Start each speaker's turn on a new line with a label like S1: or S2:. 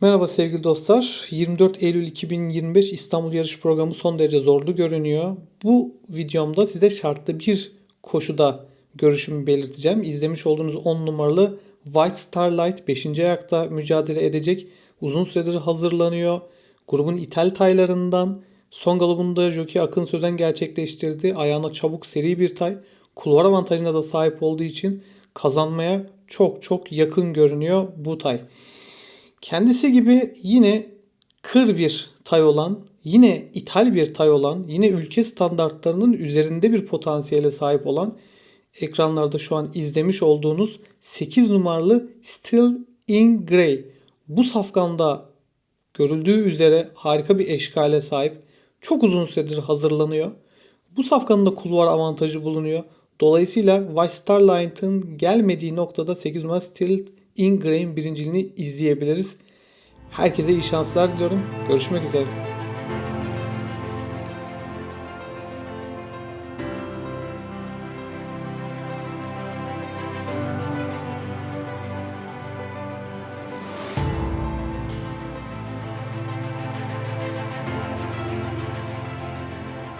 S1: Merhaba sevgili dostlar. 24 Eylül 2025 İstanbul Yarış Programı son derece zorlu görünüyor. Bu videomda size şartlı bir koşuda görüşümü belirteceğim. İzlemiş olduğunuz 10 numaralı White Starlight 5. ayakta mücadele edecek. Uzun süredir hazırlanıyor. Grubun ithal taylarından son galobunda Jockey Akın Sözen gerçekleştirdi. Ayağına çabuk seri bir tay. Kulvar avantajına da sahip olduğu için kazanmaya çok çok yakın görünüyor bu tay. Kendisi gibi yine kır bir tay olan, yine ithal bir tay olan, yine ülke standartlarının üzerinde bir potansiyele sahip olan ekranlarda şu an izlemiş olduğunuz 8 numaralı Still in Grey. Bu safkanda görüldüğü üzere harika bir eşkale sahip. Çok uzun süredir hazırlanıyor. Bu safkanın da kulvar avantajı bulunuyor. Dolayısıyla White Star Light'ın gelmediği noktada 8 numara Still in Grey'in birinciliğini izleyebiliriz. Herkese iyi şanslar diliyorum. Görüşmek üzere.